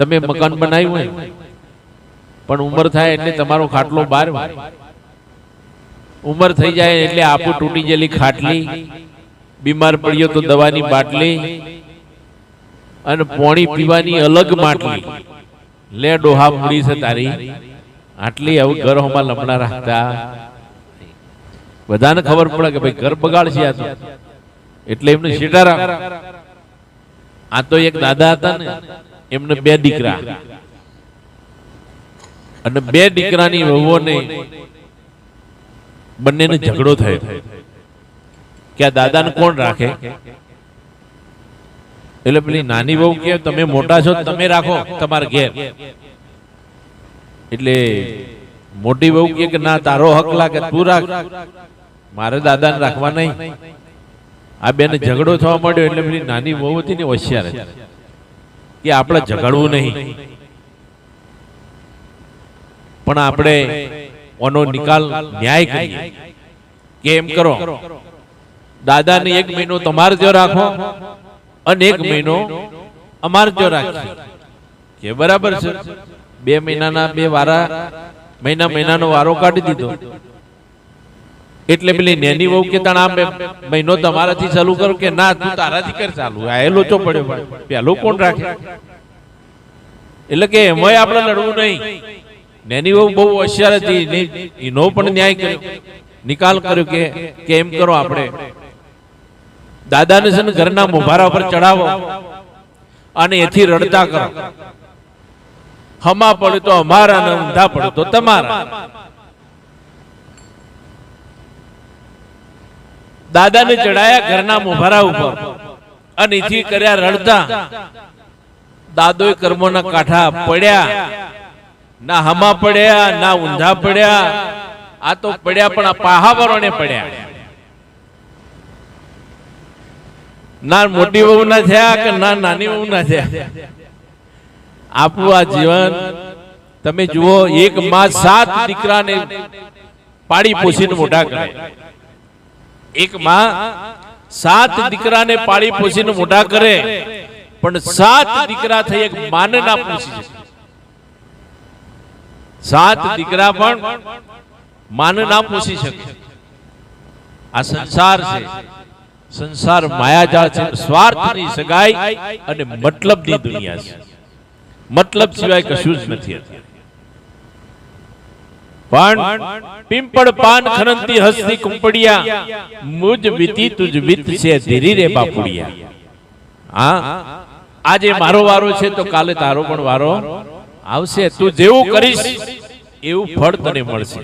તમે મકાન બનાવ્યું હોય. પણ ઉંમર થાય એટલે તમારો ખાટલો બહાર ઉંમર થઈ જાય એટલે આપું તૂટી ગયેલી ખાટલી. બીમાર પડ્યો તો દવાની બાટલી. અને પોણી પીવાની અલગ માટલી. લે ડોહા મૂડી છે તારી. આટલી આવું ઘર હોમાં લમણા રાખતા. બધાને ખબર પડે કે ભાઈ ઘર બગાડશે આ તો. એટલે એમને શેટા રાખ આ તો એક દાદા હતા ને. એમને બે દીકરા. અને બે દીકરાની વહુઓને બંનેને ઝઘડો થયો. કે આ દાદાને કોણ રાખે? એટલે પેલી નાની વહુ કે તમે મોટા છો તમે રાખો તમારા ઘેર. એટલે મોટી વહુ કે ના તારો હક લાગે તું રાખ. મારે દાદાને રાખવા નહીં. આ બેને ઝઘડો થવા માંડ્યો એટલે પેલી નાની વહુ હતી ને હોશિયાર હતી. કે આપણે ઝઘડવું નહીં. પણ આપણે ઓનો નિકાલ ન્યાય કરીએ. કે એમ કરો? દાદાને એક મહિનો તમારે જો રાખો અને એક મહિનો અમારે જો રાખીએ. કે બરાબર છે. બે મહિનાના બે વારા મહિના મહિનાનો વારો કાઢી દીધો. એટલે પેલી નેની વહુ કે તણ આમ મહિનો તમારાથી ચાલુ કરો કે ના તું તારાથી કર ચાલુ. આ એ લોચો પડ્યો પેલો કોણ રાખે? એટલે કે એમાંય આપણે લડવું નહીં. નેની વહુ બહુ હોશિયાર હતી. એનો પણ ન્યાય કર્યો. નિકાલ કર્યો કે કે એમ કરો આપણે. દાદાને છે ને ઘરના મોભારા પર ચડાવો અને એથી રડતા કરો. હમા પડે તો અમારા ને ઊંધા પડે તો તમારા. દાદાને ચડાયા ઘરના મોભારા ઉપર. અને એથી કર્યા રડતા. દાદોય કર્મોના કાંઠા પડ્યા. ના હમા પડ્યા, ના ઊંધા પડ્યા. આ તો પડ્યા પણ આ પાહાવરોને પડ્યા. ના મોટી વહુ ના થયા કે ના નાની વહુ ના થયા. આપવું આ જીવન, તમે જુઓ, એક માં સાત દીકરાને પાડી પોષીને મોટા કરે એક માં સાત દીકરાને પાળી પોષીને મોટા કરે પણ સાત દીકરા થઈ એક માને ના પોષી શકે. સાત દીકરા પણ માને ના પોષી શકે. આ સંસાર છે. સંસાર માયાજાળ છે. સ્વાર્થની સગાઈ અને મતલબની દુનિયા છે. મતલબ સિવાય કશું જ નથી અત્યારે. પણ પિંપળ પાન ખરંતી હસતી કુંપડિયા મુજ વીતી તુજ વિત છે ધીરી રે બાપુડિયા. હા આજે મારો વારો છે તો કાલે તારો પણ વારો આવશે. તું જેવું કરીશ એવું ફળ તને મળશે.